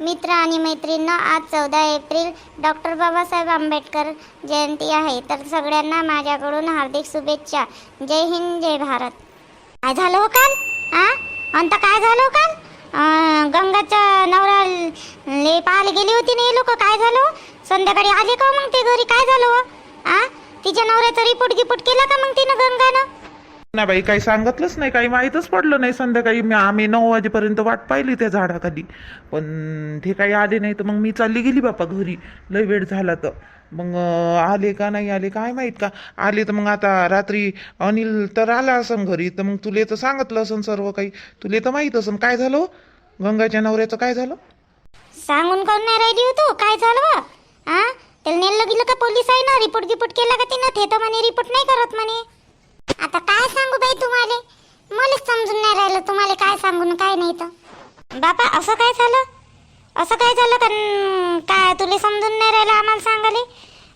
मित्र आणि मैत्रिणींनो आज चौदा एप्रिल डॉक्टर बाबासाहेब आंबेडकर जयंती आहे. तर सगळ्यांना माझ्याकडून हार्दिक शुभेच्छा. जय हिंद जय भारत. काय झालं हो काल? आ? अंत काय झालं हो काल? गंगाच्या नवरा ले पाहायला गेली होती ना हे लोक. काय झालं? संध्याकाळी आले का हो मग ते घरी? काय झालं हो? आ? तिच्या नवऱ्याचा रिपोर्ट गिपोर्ट केला का मग तिनं गंगानं? नाही बाई काही सांगितलंच नाही काही माहीतच पडलं नाही. संध्याकाळी मी आम्ही नऊ वाजेपर्यंत वाट पाहिली त्या झाडाखाली. पण ते काही आले नाही तर मग मी चालली गेली बापा घरी. लय वेळ झाला तर. मग आले का नाही आले काय माहीत का? आले तर मग आता रात्री अनिल तर आला असन घरी. तर मग तुले तर सांगितलं असन सर्व काही. तुले तर माहीत असन. काय झालं हो? गंगाच्या नवऱ्याचं काय झालं? सांगून कोण नाही राहिली होतो काय झालं? आ त्याला नेलं गेलं का पोलीस आहे ना? रिपोर्ट गिपोर्ट केला का तिनं? ते तर म्हणे रिपोर्ट नाही करत म्हणे. आता काय सांगू बाई तुम्हाला? मलाच समजून नाही राहिलं तुम्हाला काय सांगू काय नाही तर. बापा असं काय झालं? असं काय झालं का काय तुला समजून नाही राहिलं आम्हाला सांगाले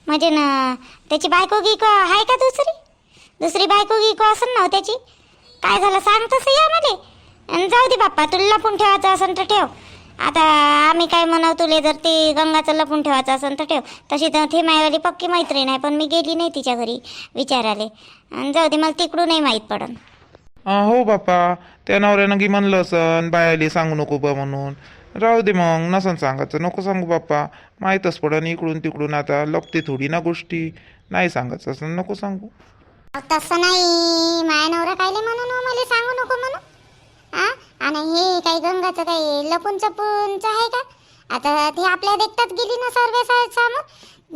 म्हणजे ना त्याची बायको गिको आहे का दुसरी? दुसरी बायको गिको असेल ना हो त्याची? काय झालं? सांग तसं या मला. जाऊ दे बाप्पा तुला लपून ठेवायचं असेल तर ठेव. आता आम्ही काय म्हणाव तुले जर ते गंगाचं लपून ठेवायचं असेल तर ठेव. तशी तर थे मायवाली पक्की मैत्रीण आहे पण मी गेली नाही तिच्या घरी विचाराले अन जाऊ दे मला तिकडूनही माहीत पडन. अं, हो बापा त्या नवऱ्यानं की म्हणलं असन बायाले सांगू नको बा म्हणून. राहू दे मग नसन सांगायचं नको सांगू बाप्पा. माहीतच पडन इकडून तिकडून आता लपते थोडी ना गोष्टी. नाही सांगायचं असं नको सांगू. अहो, तसं नाही. माया नवरा कायले म्हणून हो मला सांगू नको म्हणून. हा? आणि हे काही गंगाचं काही लपून चपूनचं आहे का? आता ती आपल्या देखतात गेली ना सर्व समोर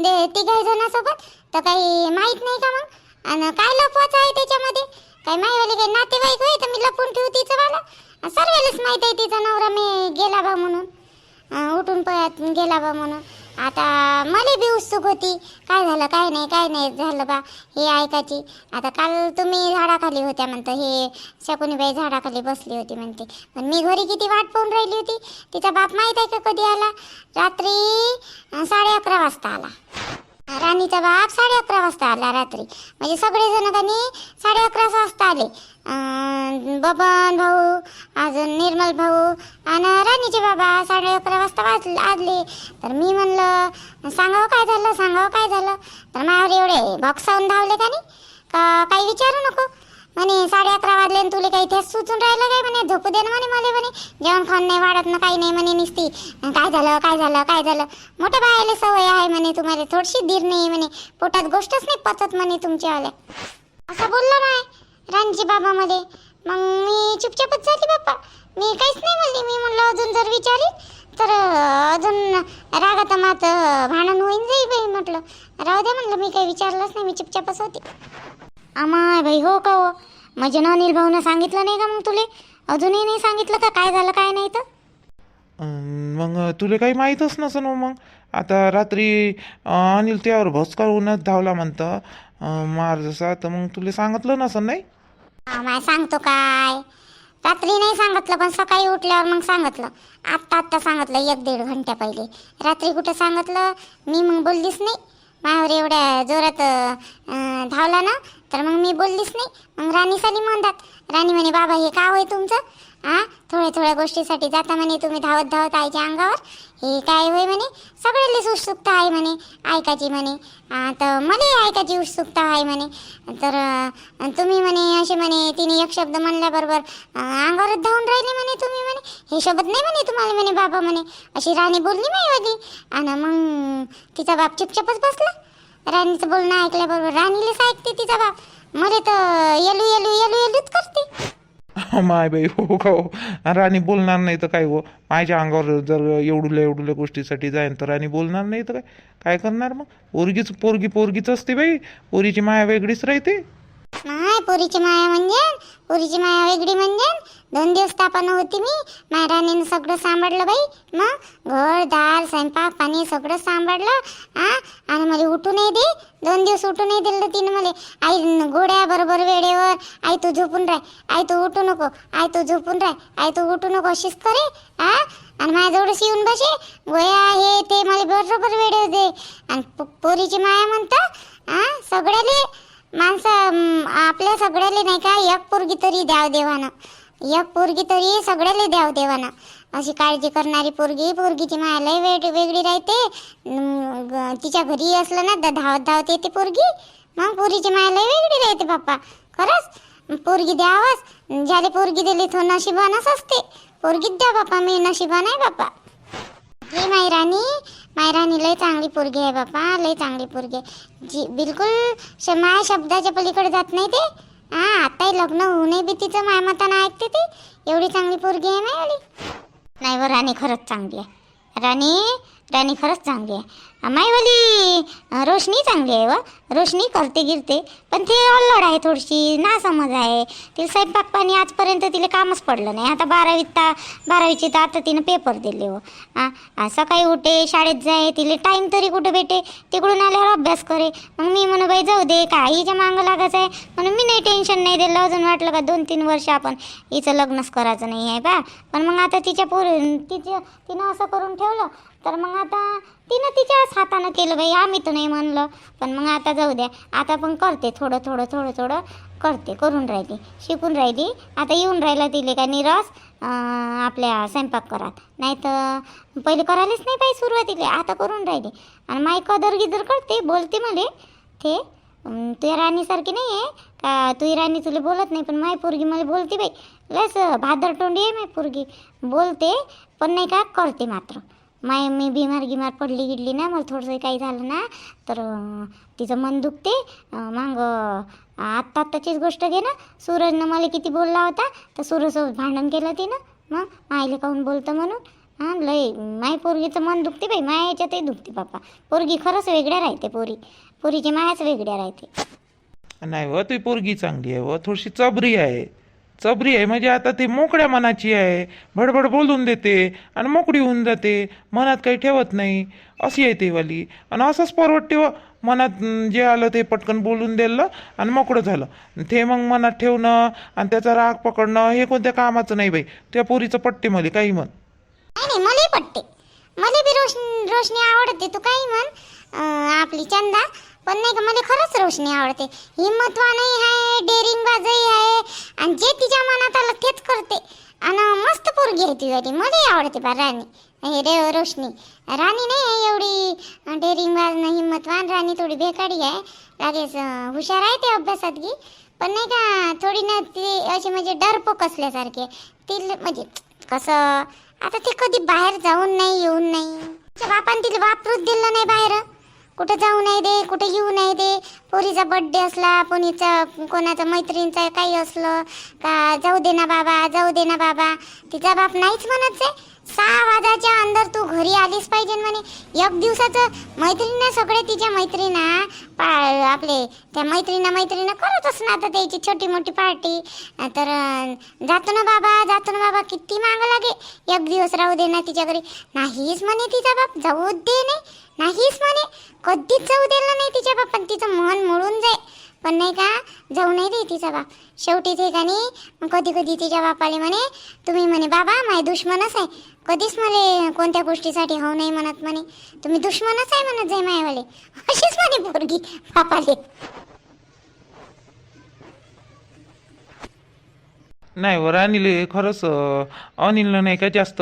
दे तिघाही जणांसोबत. तर काही माहीत नाही का मग? आणि काय लपवायचं आहे त्याच्यामध्ये? काही माईवाले काही नातेवाईक होय तर मी लपून ठेवू तिचं मला सर्वेलाच माहीत आहे तिचा नवरा मी गेला बा म्हणून. उठून पळत गेला बा म्हणून. आता मला बी उत्सुक होती. काय झालं काय नाही काय नाही झालं बा हे ऐकायची. आता काल तुम्ही झाडाखाली होत्या म्हणतं हे शकुनीबाई झाडाखाली बसली होती म्हणते. पण मी घरी किती वाट पाहून राहिली होती. तिचा बाप माहीत आहे का कधी आला? रात्री साडे अकरा वाजता आला. राणीचा बाप साडे अकरा वाजता आला रात्री. म्हणजे सगळेजण त्यांनी साडे अकरा वाजता आले. बबन भाऊ अजून निर्मल भाऊ आणि राणीचे बाबा साडे अकरा वाजता वाज आले. तर मी म्हणलं सांगावं काय झालं? सांगावं काय झालं? तर माझ्यावर एवढे बॉक्सावून धावले त्याने. का काही विचारू नको. म्हणे साडे अकरा वाजले आणि तुला काही तेच सुचून राहिलं काय म्हणे? झोपू दे ना म्हणे मला म्हणे. जेवण खाऊन नाही वाढत ना काही नाही म्हणे निसती. काय झालं काय झालं काय झालं? मोठ्या बायाला सवय आहे म्हणे तुम्हाला थोडीशी धीर नाही म्हणे. पोटात गोष्टच नाही पचत म्हणे तुमच्यावाल्या असं बोलला नाही रणजी बाबा मध्ये मग मी चुपचापच झाली बाप्पा. मी काहीच नाही म्हणली. मी म्हणलं अजून जर विचारी तर अजून रागात मात भांडण होईन जाई बाई म्हटलं. राहू दे म्हणलं मी काही विचारलंच नाही. मी चुपचापच होती. अमाय बाई हो का हो? म्हणजे ना अनिल भाऊनं सांगितलं नाही का मग तुले? अजूनही नाही सांगितलं का? काय झालं काय नाही तर? मग तुला काही माहीतच नसन हो मग. आता रात्री अं, अनिल त्यावर भस्करूनच धावला म्हणतं. अं, मार जसा तर मग तुला सांगितलं नसन नाही? आम्हाला सांगतो काय? रात्री नाही सांगितलं पण सकाळी उठल्यावर मग सांगितलं. आत्ता आत्ता सांगितलं एक दीड घंट्या पहिले. रात्री कुठं सांगितलं? मी मग बोललीच नाही. माझ्यावर एवढ्या जोरात धावला ना तर मग मी बोललीच नाही. मग राणी साली म्हणतात राणी म्हणे बाबा हे काय होय तुमचं? आ? थोड्या थोड्या गोष्टीसाठी जाता म्हणे तुम्ही धावत धावत आईच्या अंगावर. हे काय होय म्हणे? सगळ्यालाच उत्सुकता आहे म्हणे ऐकायची म्हणे. तर मला ऐकायची उत्सुकता आहे म्हणे. तर तुम्ही म्हणे असे म्हणे तिने एक शब्द म्हणल्याबरोबर अंगावरच धावून राहिले म्हणे तुम्ही म्हणे? हे शब्द नाही म्हणे तुम्हाला म्हणे बाबा म्हणे. अशी राणी बोलली माईवाली आणि मग तिचा बाप चुपचापच बसला. राणीचं बोलणं ऐकल्याबरोबर राणीलाच ऐकते तिचा बाप. मला तर येलू येलू येलू येलूच करते. माय बाई हो का हो राणी बोलणार नाही तर काय हो? माझ्या अंगावर जर एवढुल्या एवढुल्या गोष्टीसाठी जाईन तर राणी बोलणार नाही तर काय? काय करणार मग? पोरगीच पोरगी पोरगीच असते बाई. पोरीची माया वेगळीच राहते. नाही पोरीची माया म्हणजे? पोरीची माया वेगळी म्हणजे? दोन दिवस तापानं होती मी. महाराणीनं सगळं सांभाळलं बाई. मग घर दार स्वयंपाक पाणी सगळं सांभाळलं आ? आणि मला उठू नाही दे. दोन दिवस उठू नाही दिलं तिनं मला आई गोड्या बरोबर वेळेवर. आई तू झोपून राह. आई तू उठू नको. आई तू झोपून राह. आई तू उठू नको अशीच करे आ? आणि माझ्याजवळच येऊन बसे. गोया हे ते मला बरोबर वेळेवर दे. आणि पोरीची माया म्हणतं आ? सगळ्याले माणसं आपल्या सगळ्याले नाही का एक पोरगी तरी द्याव देवानं. एक पोरगी तरी सगळ्याले द्याव देवाना अशी काळजी करणारी पोरगी पोरगीची मायालाही वेग वेगळी राहते. अं, तिच्या घरी असलं ना तर धावत धावत येते पोरगी. मग पोरीची मायालाही वेगळी राहते बाप्पा. खरंच? पोरगी द्यावाच. ज्याला पोरगी दिली तो नशिबानच असते. पोरगीच द्या बाप्पा मी नशिबा नाही बाप्पा. हे मायराणी मायराणी लय चांगली पोरगी आहे बापा लय चांगली पोरगी आहे. जी बिलकुल श माया शब्दाच्या पलीकडे जात नाही ते. हा आताही लग्न होऊनही बी तिचं मायमतानं ऐकते ती. एवढी चांगली पोरगी आहे ना एवढी नाही व राणी खरंच चांगली आहे. राणी राणी खरंच चांगली आहे. माईवाली रोशनी चांगली आहे व. रोशनी करते गिरते. पण ते अल्लड आहे थोडीशी ना समज आहे. तिला स्वयंपाक पाणी आजपर्यंत तिला कामच पडलं नाही. आता बारावीत ता बारावीची तर आता तिनं पेपर दिले व. सकाळी उठे शाळेत जाय तिला टाईम तरी कुठे भेटे? तिकडून आल्यावर अभ्यास करे. मग मी म्हणू बाई जाऊ दे काय हिच्या मागं लागायचं आहे. म्हणून मी नाही टेन्शन नाही दिलं. अजून वाटलं का दोन तीन वर्ष आपण हिचं लग्नच करायचं नाही आहे बा. पण मग आता तिच्या पोर तिच्या तिनं असं करून ठेवलं. तर मग आता तिनं तिच्याच हातानं केलं बाई आम्ही तर नाही म्हणलं. पण मग आता जाऊ द्या. आता पण करते थोडं थोडं थोडं थोडं. करते करून राहिली शिकून राहिली. आता येऊन राहिला तिले का निरस आपल्या स्वयंपाक करात. नाही तर पहिले करायलाच नाही पाहिजे सुरुवातीला आता करून राहिली. आणि माई कदर गिदर करते बोलते मला. ते तू तुझ्या राणीसारखी नाही आहे का तुझी राणी तुला बोलत नाही पण माय पोरगी मला बोलते बाई. लस भादर तोंडी आहे माय पोरगी. बोलते पण नाही का करते मात्र. माय मी बिमार गिमार पडली गिडली ना मला थोडंसं काही झालं ना तर तिचं मन दुखते. मग आत्ता आत्ताचीच गोष्ट घे ना. सूरजनं मला किती बोलला होता तर सूरजसोबत भांडण केलं तिनं. मग मायले काहून बोलतं म्हणून? हां लय माय पोरगीचं मन दुखते बाई माया याच्यातही दुखते बाप्पा पोरगी खरंच वेगळ्या राहते पोरी. पोरीची मायाच वेगळ्या राहते. नाही व ती पोरगी चांगली आहे व थोडीशी चबरी आहे. चबरी आहे म्हणजे आता ती मोकळ्या मनाची आहे. भडभड बोलून देते आणि मोकळी होऊन जाते. मनात काही ठेवत नाही. अशी आहे तेवाली आणि असंच परवडते व मनात जे आलं ते पटकन बोलून दिलं आणि मोकळं झालं. ते मग मनात ठेवणं आणि त्याचा राग पकडणं हे कोणत्या कामाचं नाही बाई. त्या पोरीचं पट्टे मला काही म्हण. मलाही पटते. मला बी रोशनी रोशनी आवडते तू काही म्हण. आपली चंदा. पण नाही का मला खरंच रोशनी आवडते. हिम्मतवानही आहे डेअरिंग बाजही आहे आणि जे तिच्या मनात आलं तेच करते. आणि मस्त पोरगी आहे ती मलाही आवडते बा राणी. हे रे रोशनी. राणी नाही आहे एवढी डेअरिंग बाज हिम्मतवान राणी थोडी बेकाडी आहे. लागेच हुशार आहे ते अभ्यासात की पण नाही का थोडी ना ती अशी म्हणजे डरपोक असल्यासारखी ती म्हणजे कसं आता ते कधी बाहेर जाऊन नाही येऊन नाही. बापाने तिला वापरूच दिलं नाही बाहेर. कुठं जाऊ नाही दे कुठे येऊ नाही दे. पोरीचा बड्डे असला कोणीचा कोणाचा मैत्रिणीचा काही असलं का जाऊ दे ना बाबा जाऊ दे ना बाबा. तिचा बाप नाहीच म्हणत आहे. सहा वाजाच्या अंदर तू घरी आलीच पाहिजे म्हणे. एक दिवसाचं मैत्रिणीनं सगळे तिच्या मैत्रिणा पा आपले त्या मैत्रिणा मैत्रिणा करतच ना आता त्याची छोटी मोठी पार्टी. तर जातो ना बाबा जातो ना बाबा किती मागं लागे. एक दिवस राहू दे ना तिच्या घरी. नाहीच म्हणे तिचा बाप जाऊ दे नाही. नाहीच म्हणे. कधीच जाऊ दिला नाही तिच्या बाप पण तिचं मन मोडून जाय. पण नाही का जाऊ नाही दे तिचा बाप. शेवटी ते का नाही कधी कधी तिच्या बापाले म्हणे तुम्ही म्हणे बाबा माय दुश्मनच आहे. कधीच मला कोणत्या गोष्टीसाठी हो नाही म्हणत म्हणे. तुम्ही दुश्मनच आहे म्हणत जाय मायवाले. अशीच म्हणे पोरगी बापाले. नाही हो, वर अनिल खरंच अनिलनं नाही का जास्त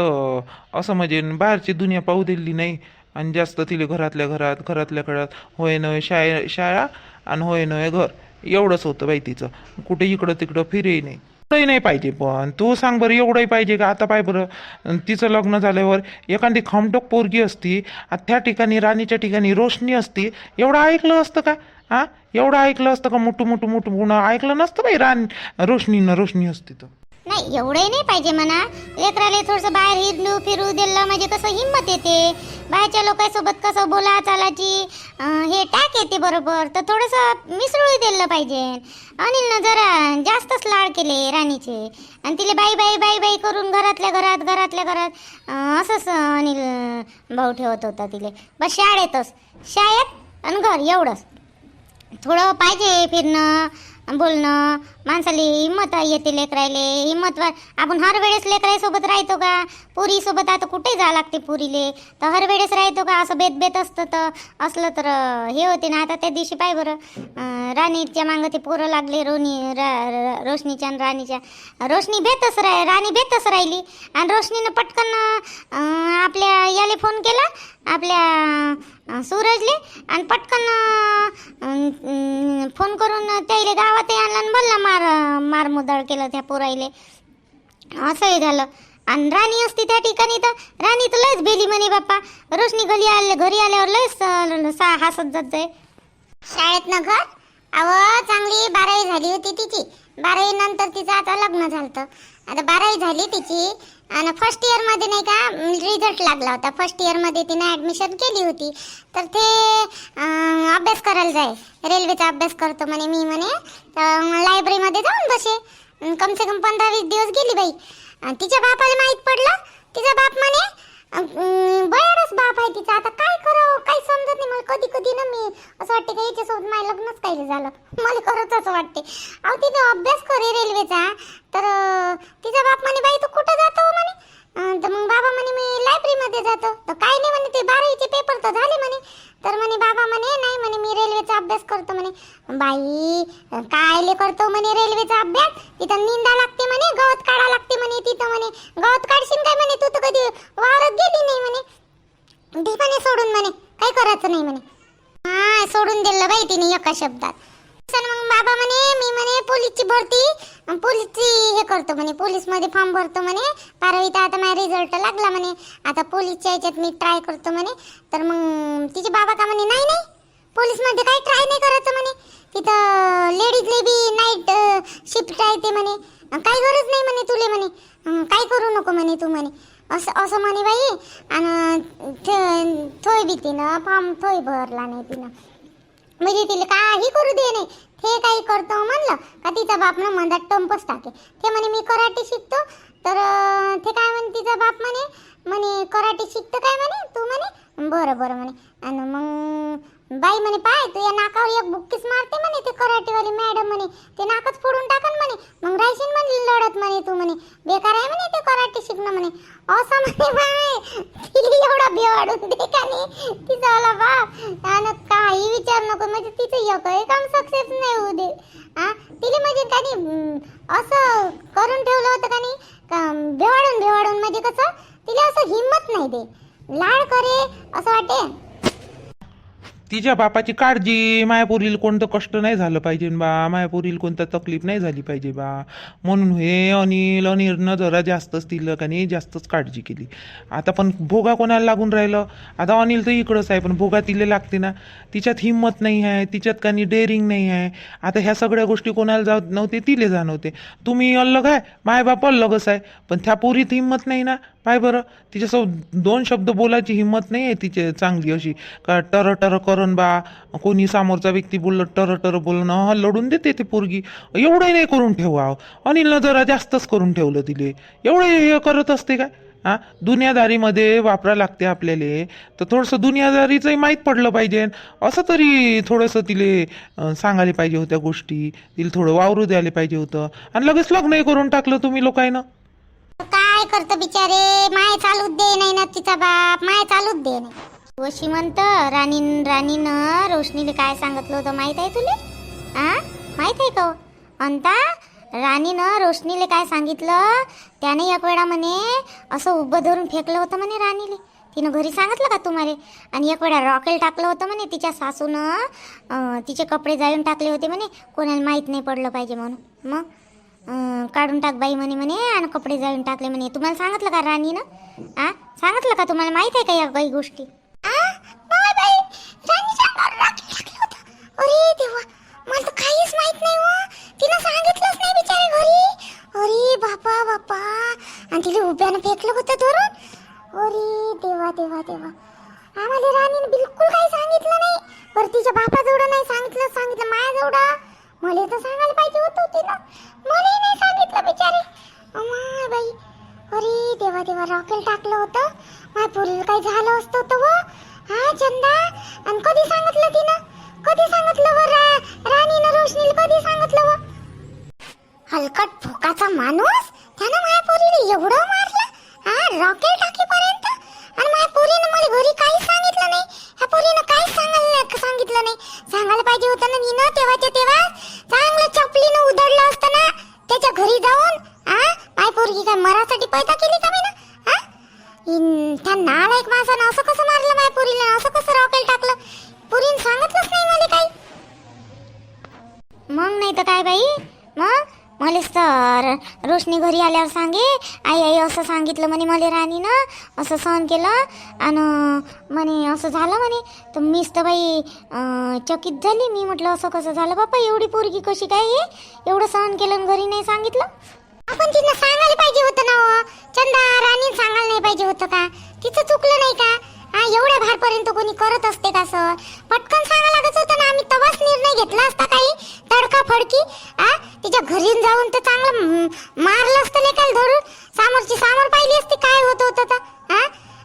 असं म्हणजे बाहेरची दुनिया पाहू दिली नाही. आणि जास्त तिले घरातल्या घरात घरातल्या घरात होय नव्हे शाळे शाळा आणि होय नव्हे घर. एवढंच होतं बाई तिचं. कुठे इकडं तिकडं फिरेही नाही. एवढंही नाही पाहिजे पण. तू सांग बरं एवढंही पाहिजे का? आता पाय बरं. तिचं लग्न झाल्यावर एखादी खमटोक पोरगी असती त्या ठिकाणी राणीच्या ठिकाणी रोशनी असती एवढं ऐकलं असतं का? हा एवढं ऐकलं असतं का? मोठं मोठं मोठं गुण? ऐकलं नसतं बाई रान रोशनीनं रोशनी असती तर. नाही एवढंही नाही पाहिजे म्हणा. लेकराले थोडंसं बाहेर हिंडू फिरू दिलं म्हणजे कसं हिंमत येते. बाहेरच्या लोकांसोबत कसं बोला चालायची हे टाक येते बरोबर. तर थोडंसं मिसळू दिलं पाहिजे. अनिलनं जरा जास्तच लाड केले राणीचे. आणि तिला बाई बाई बाई बाई करून घरातल्या घरात घरातल्या घरात असंच अनिल भाऊ ठेवत होता तिले. बस शाळेतच. शाळेत आणि घर एवढंच. थोडं पाहिजे फिरणं बोलणं. माणसाला हिंमत येते लेकरायले. हिंमत आपण हर वेळेस लेकराईसोबत राहतो का? पुरीसोबत आता कुठे जा लागते पुरीले? तर हर वेळेस राहतो का? असं बेत बेत असतं तर. असलं तर हे होते ना आता त्या दिवशी पाय बरं. राणीच्या मागं ते पोरं लागले रोनी रा, रा- रोशनीच्या आणि राणीच्या. रोशनी बेतच राह राणी बेतच राहिली. आणि रोशनीनं पटकन आपल्या याले फोन केला आपल्या सूरजले. आणि पटकन फोन करून त्याला गावात आणला आणि बोलला मार मार केलं त्या पोराईले. असंही झालं. आणि राणी असती त्या ठिकाणी तर राणी तर लयच भेली म्हणे बाप्पा. रोशनी घरी आले घरी आल्यावर लयच सा हसत जात. जाय शाळेत ना घर? अव चांगली बारावी झाली होती तिची. बारावी नंतर तिचं आता लग्न झालं आता बारावी झाली तिची. आणि फर्स्ट इयरमध्ये नाही का रिझल्ट लागला होता. फर्स्ट इयरमध्ये तिने ऍडमिशन केली होती. तर ते अभ्यास करायला जाय. रेल्वेचा अभ्यास करतो म्हणे मी म्हणे. लायब्ररीमध्ये जाऊन बसे. कम से कम पंधरा वीस दिवस गेली बाई. तिच्या बापाला माहीत पडलं. तिचा बाप म्हणे अं, बयाडच बाप आहे तिचा. आता काय करावं? काही समजत नाही. मला कधी कधी ना मी असं वाटते का याच्यासोबत माझं लग्नच काही झालं. मला खरंच असं वाटते. अहो तिथं अभ्यास करे रेल्वेचा तर तिचा बाप म्हणे बाई तू कुठं जातो? म्हणे. तर मग बाबा म्हणे मी लायब्ररीमध्ये जातो. तर काय नाही म्हणे ते बारावीचे पेपर तर झाले म्हणे. तर म्हणे बाबा म्हणे नाही म्हणे मी रेल्वेचा अभ्यास करतो म्हणे. बाई कायले करतो म्हणे रेल्वेचा अभ्यास? तिथं निंदा लागते म्हणे गवत काढा लागते म्हणे तिथं म्हणे. गवत काढशील काय म्हणे? तू तर कधी वावरत गेली नाही म्हणे. ती म्हणे सोडून म्हणे काय करायचं नाही म्हणे. हा सोडून दिलं बाई तिने एका शब्दात. चल मग बाबा म्हणे मी म्हणे पोलीसची भरती पोलीसची हे करतो म्हणे पोलीसमध्ये फॉर्म भरतो म्हणे पारावीत आता माझा रिझल्ट लागला म्हणे आता पोलीसच्या याच्यात मी ट्राय करतो म्हणे तर मग तिचे बाबा का म्हणे नाही नाही पोलीसमध्ये काही ट्राय नाही करायचं म्हणे तिथं लेडीजले बी नाईट शिफ्ट राहते म्हणे काही गरज नाही म्हणे तुले म्हणे काय करू नको म्हणे तू म्हणे असं असं म्हणे बाई आणि थोय बी तिनं फॉर्म थोय भरला नाही तिनं. म्हणजे तिला काही करू दे नाही. ते काही करतो म्हणलं का तिचा बाप ना मधात टंपच टाके. ते म्हणे मी कराटे शिकतो. तर ते काय म्हणे तिचा बाप म्हणे म्हणे कराटे शिकतो काय म्हणे? तू म्हणे? बरं बरं म्हणे. आणि मग बाई म्हणे पाय तू या नाकावर एक बुक्कीच मारते म्हणे ते कराटेवाली मॅडम म्हणे ते नाकच फोडून टाकन म्हणे मग राहशील म्हणे लढत म्हणे तू म्हणे बेकार आहे म्हणे ते कराटे शिकणं म्हणे. असं म्हणे बाय तिला एवढा बेवाडून दे का नाही? तिचा वाला बाप. आणि काही विचार नको म्हणजे तिचं एकही काम सक्सेस नाही होऊ दे. हा तिला म्हणजे का नाही असं करून ठेवलं होतं का नाही बिवाडून बेवाडून बेवाडून म्हणजे कसं तिला असं हिंमत नाही दे. लाड करे असं वाटे तिच्या बापाची काळजी मायापुरीला कोणतं कष्ट नाही झालं पाहिजे बा. मायापुरील कोणतं तकलीफ नाही झाली पाहिजे बा. म्हणून हे अनिल अनिलनं जरा जास्तच तिला का नाही जास्तच काळजी केली. आता पण भोगा कोणाला लागून राहिलं? आता अनिल तर इकडंच आहे पण भोगा तिला लागते ना. तिच्यात हिंमत नाही आहे तिच्यात का नाही डेअरिंग नाही आहे. आता ह्या सगळ्या गोष्टी कोणाला जात नव्हते तिले जाणवते. तुम्ही अलग आहे मायबाप अलगच आहे. पण त्या पोरीत हिंमत नाही ना. पाय बरं? तिच्यासोबत दोन शब्द बोलायची हिंमत नाही आहे तिचे चांगली अशी. का टर टर करण बा कोणी समोरचा व्यक्ती बोललं टर टर बोलणं हा लढून देते ते पोरगी. एवढंही नाही करून ठेवा अनिलनं जरा जास्तच करून ठेवलं तिले. एवढं हे करत असते काय? हा दुनियादारीमध्ये वापरा लागते आपल्याला. तर थोडंसं दुनियादारीचंही माहीत पडलं पाहिजे. असं तरी थोडंसं तिले सांगायला पाहिजे होत्या गोष्टी. तिला थोडं वावरू द्यायला पाहिजे होतं. आणि लगेच लग्नही करून टाकलं तुम्ही लोकांना करतो बिचारे. माय चालूच दे नाही ना तिचा बाप. माय चालूच दे नाही. व श्रीमंत राणी राणीनं रोशनीले काय सांगितलं होतं माहीत आहे तुले? आ? माहीत आहे का अंता राणीनं रोशनीले काय सांगितलं? त्याने एक वेळा म्हणे असं उभं धरून फेकलं होतं म्हणे राणीले. तिनं घरी सांगितलं का तुम्हाला? आणि एक वेळा रॉकेल टाकलं होतं म्हणे तिच्या सासूनं. तिचे कपडे जाळून टाकले होते म्हणे. कोणाला माहीत नाही पडलं पाहिजे म्हणून. मग? काढून टाक बाई म्हणे म्हणे आणि कपडे जाळून टाकले म्हणे. तुम्हाला सांगितलं का राणीनं? आ? सांगितलं का तुम्हाला? माहीत आहे का या काही गोष्टी? अरे देवा. मला तर काहीच माहीत नाही हो. तिनं सांगितलंच नाही बिचारी घरी. अरे बापा बापा. आणि तिला उभ्यानं फेकलं होतं. आणि कधी सांगितलं तिनं? कधी सांगितलं व रा राणीनं रोशनील? कधी सांगितलं व? हलकट भोकाचा माणूस? त्यानं माझ्या पोरीला एवढं मारलं? हा रॉकेट बाई मग मलेच तर रोशनी घरी आल्यावर सांगे आई आई असं सांगितलं म्हणे मला राणीनं असं सहन केलं आणि म्हणे असं झालं म्हणे. तर मीच तर बाई चकित झाली. मी म्हटलं असं कसं झालं बाप्पा एवढी पोरगी कशी काय हे? एवढं सहन केलं घरी नाही सांगितलं? आपण तिनं सांगायला पाहिजे होतं ना हो. चंदा राणी सांगायला नाही पाहिजे होतं का? तिचं चुकलं नाही का? हा एवढ्या भारपर्यंत कोणी करत असते का सर? पटकन सांगा लागत होतं ना आम्ही तवाच निर्णय घेतला असता काही. तडका फडकी आ तिच्या घरी जाऊन तर चांगलं मारलं असतं नाही काय धरून? सामोरची सामोर पाहिली असती काय होत होतं तर हा?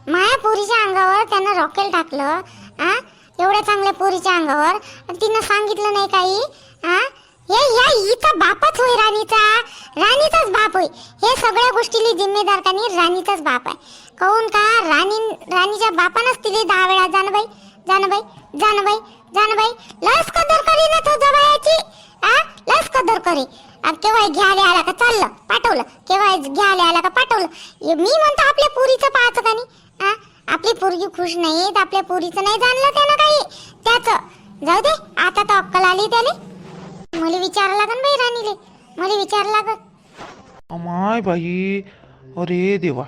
माया पोरीच्या अंगावर त्यानं रॉकेल टाकलं आ एवढ्या चांगल्या पोरीच्या अंगावर. तिनं सांगितलं नाही काही हा? हे या हिचा बापच होय राणीचा. राणीचाच बाप होय. हे सगळ्या गोष्टीली जिम्मेदार त्यांनी राणीचाच बाप आहे. काऊन का? राणी राणीच्या बापानंच तिले दहा वेळा जानबाई जानबाई जानबाई जानबाई. लस कदर करी ना तो जबायाची आ? लस कदर करी अब केव्हा घ्यायला आला का चाललं पाठवलं. केव्हा घ्यायला आला का पाठवलं. मी म्हणतो आपल्या पुरीचं पाहायचं का नाही? आ? आपली पोरगी खुश नाही तर आपल्या पुरीचं नाही जाणलं त्यानं काही. त्याचं. जाऊ दे आता तर अक्कल आली त्याले. मला विचारायला लागन बाई राणीले. मला विचारा अमाय बाई. अरे देवा.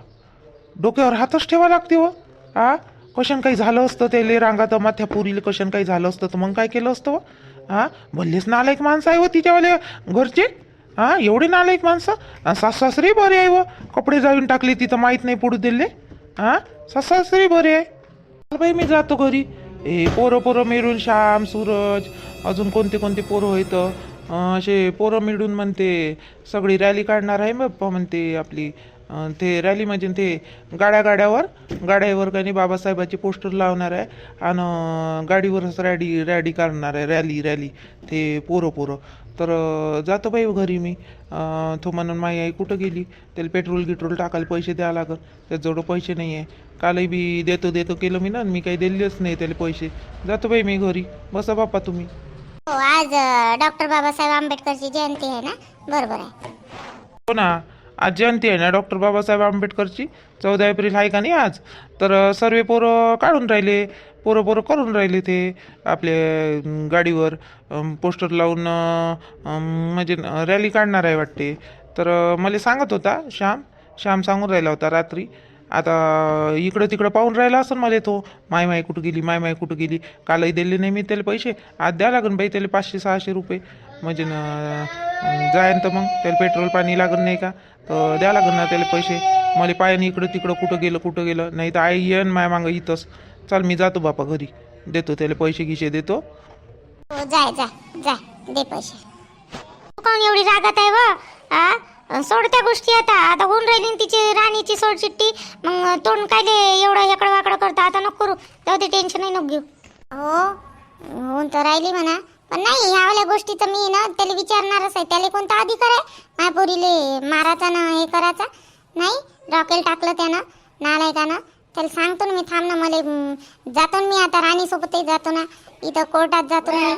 डोक्यावर हातच ठेवा लागते व आ? कशान काही झालं असतं त्याले रांगात माथ्या पुरीले कशान काही झालं असतं तर मग काय केलं असतं हो? व हा भल्लेच नालायक माणसं आहे व तिच्यावाले घरचे. हा एवढे नालायक माणसं. आणि सास सासरे बरे आहे व कपडे जाऊन टाकले तिथं माहीत नाही पडू दिले. हा सासरे बरे आहे. चल बाई मी जातो घरी. ए पोरं पोरं मेरून श्याम सूरज अजून कोणते कोणते पोरं आहेत? असे पोरं मिळून म्हणते सगळी रॅली काढणार आहे बाप्पा म्हणते आपली. अं, ते रॅली म्हणजे ते गाड्या गाड्यावर गाड्यावर काही नाही बाबासाहेबाची पोस्टर लावणार आहे आणि गाडीवरच रॅडी रॅडी काढणार आहे रॅली रॅली ते पोरं पोरं. तर अं, जातो बाई घरी मी. अं, तो म्हणून माई आई कुठं गेली? त्याला पेट्रोल गिट्रोल टाकायला पैसे द्यावं लागल. त्याच्याजवळ पैसे नाही आहे कालही बी देतो देतो केलं मी ना मी काही दिलेच नाही त्याला पैसे. जातो बाई मी घरी. बसा बाप्पा तुम्ही. हो आज डॉक्टर बाबासाहेब आंबेडकरची जयंती आहे ना? बरोबर आहे. हो ना आज जयंती आहे ना डॉक्टर बाबासाहेब आंबेडकरची? चौदा एप्रिल आहे का नाही आज? तर सर्व पोरं काढून राहिले पोरं पोरं करून राहिले ते आपले अं, गाडीवर अं, पोस्टर लावून अं, अं, म्हणजे रॅली काढणार आहे वाटते. तर मला सांगत होता श्याम श्याम सांगून राहिला होता रात्री. आता इकडं तिकडं पाहून राहिला असं मला तो. माय माय कुठं गेली माय माय कुठं गेली. कालही दिले नाही मी त्याला पैसे. आज द्या लागन बाई त्याला पाचशे सहाशे रुपये. म्हणजे ना जाईन तर मग. त्याला पेट्रोल पाणी लागत नाही का? तर द्या लागन ना त्याला पैसे. मला पायाने इकडं तिकडं कुठं गेलं कुठं गेलं. नाही तर आई येन माय मागं इथंच. चल मी जातो बापा घरी. देतो त्याला पैसे गिशे देतो. हो, जा जाय जाय जाय दे पैसे. कोण एवढी रागात आहे आ? सोड त्या गोष्टी आता. आता होऊन राहिली ना तिची राणीची सोड चिट्टी मग तोंड काय दे एवढं इकडं वाकडं करता? आता नको करू. तेव्हा ते टेन्शन नाही नको घेऊ. हो? होऊन तर राहिली म्हणा. पण नाही ह्यावाल्या गोष्टीचं मी ना त्याला विचारणारच आहे. त्याला कोणता अधिकार आहे? माझ्या पोरीले माराचा ना हे करायचा? नाही? रॉकेल टाकलं त्यानं नालायकानं. त्याला सांगतो ना मी थांब ना मला जातो ना मी आता राणीसोबतही जातो ना. इथं कोर्टात जातो ना मी.